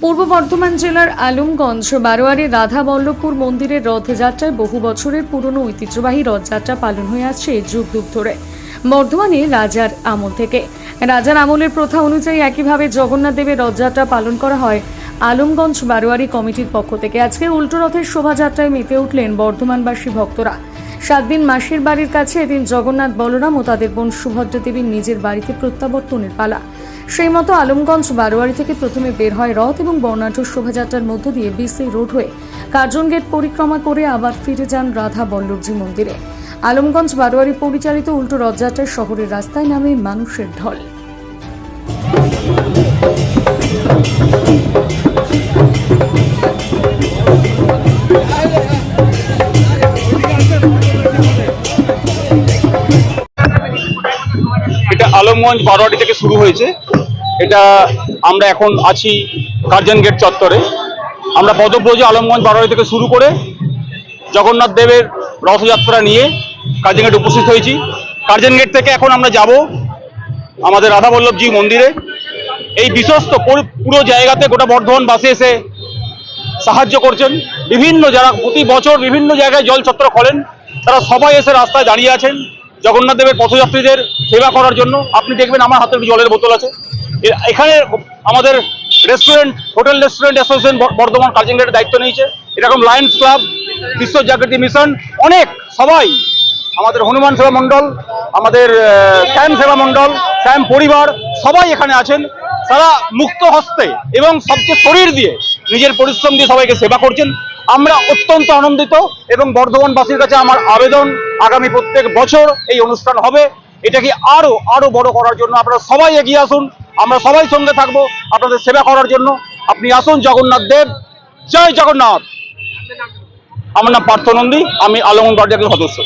পূর্ব বর্ধমান জেলার আলমগঞ্জ, বারোয়ারি, রাধা বল্লভপুর মন্দিরের রথযাত্রায় বহু বছরের পুরনো ঐতিহ্যবাহী রথযাত্রা পালন হয়ে আসছে যুগ যুগ ধরে। বর্ধমানে রাজার আমল থেকে। রাজার আমলের প্রথা অনুযায়ী একইভাবে জগন্নাথ দেবের রথযাত্রা পালন করা হয় আলমগঞ্জ, বারোয়ারি কমিটির পক্ষ থেকে। আজকে উল্টো রথের শোভাযাত্রায় মেতে উঠলেন বর্ধমানবাসী ভক্তরা। সাত দিন মাসির বাড়ির কাছে এদিন জগন্নাথ বলরাম ও তাদের বোন সুভদ্রা দেবীর নিজের বাড়িতে প্রত্যাবর্তনের পালা। সেই মতো আলমগঞ্জ বারোয়ারি থেকে প্রথমে বের হয় রথ এবং বর্ণাঢ্য শোভাযাত্রার মধ্য দিয়ে বিসি রোড হয়ে কার্জন গেট পরিক্রমা করে আবার ফিরে যান রাধা বল্লভজি মন্দিরে। আলমগঞ্জ বারোয়ারি পরিচালিত উল্টো রথযাত্রায় শহরের রাস্তায় নামে মানুষের ঢল। আলমগঞ্জ বারোয়ারি থেকে শুরু হয়েছে। এটা আমরা এখন আছি কার্জন গেট চত্বরে। আমরা পদব্রজ আলমগঞ্জ বারোয়ারি থেকে শুরু করে জগন্নাথ দেবের রথযাত্রা নিয়ে কার্জন গেট উপস্থিত হয়েছি। কার্জন গেট থেকে এখন আমরা যাব আমাদের রাধাবল্লভজি মন্দিরে। এই বিশ্বস্ত পুরো- পুরো জায়গাতে গোটা বর্ধমান বাসে এসে সাহায্য করছেন। বিভিন্ন যারা প্রতি বছর বিভিন্ন জায়গায় জল ছত্র খোলেন, তারা সবাই এসে রাস্তায় দাঁড়িয়ে আছেন। জগন্নাথ দেবের পথযাত্রীদের সেবা করার জন্য। আপনি দেখবেন আমার হাতে একটু জলের বোতল আছে। এখানে আমাদের restaurant hotel restaurant association Bardhaman কার্জিংগেটের দায়িত্ব নিয়েছে। এরকম লায়ন্স ক্লাব বিশ্ব জাগৃতি মিশন, অনেক সবাই আমাদের হনুমান সেবা মণ্ডল, আমাদের শ্যাম সেবা মণ্ডল, শ্যাম পরিবার সবাই এখানে আছেন। তারা মুক্ত হস্তে এবং সবচেয়ে শরীর দিয়ে নিজের পরিশ্রম দিয়ে সবাইকে সেবা করছেন। আমরা অত্যন্ত আনন্দিত এবং বর্ধমানবাসীর কাছে আমার আবেদন আগামী প্রত্যেক বছর এই অনুষ্ঠান হবে। এটাকে আরও আরও বড় করার জন্য আপনারা সবাই এগিয়ে আসুন। আমরা সবাই সঙ্গে থাকব আপনাদের সেবা করার জন্য। আপনি আসুন, জগন্নাথ দেব। জয় জগন্নাথ। আমার নাম পার্থ নন্দী, আমি আলমন গার্ডিয়ানের সদস্য।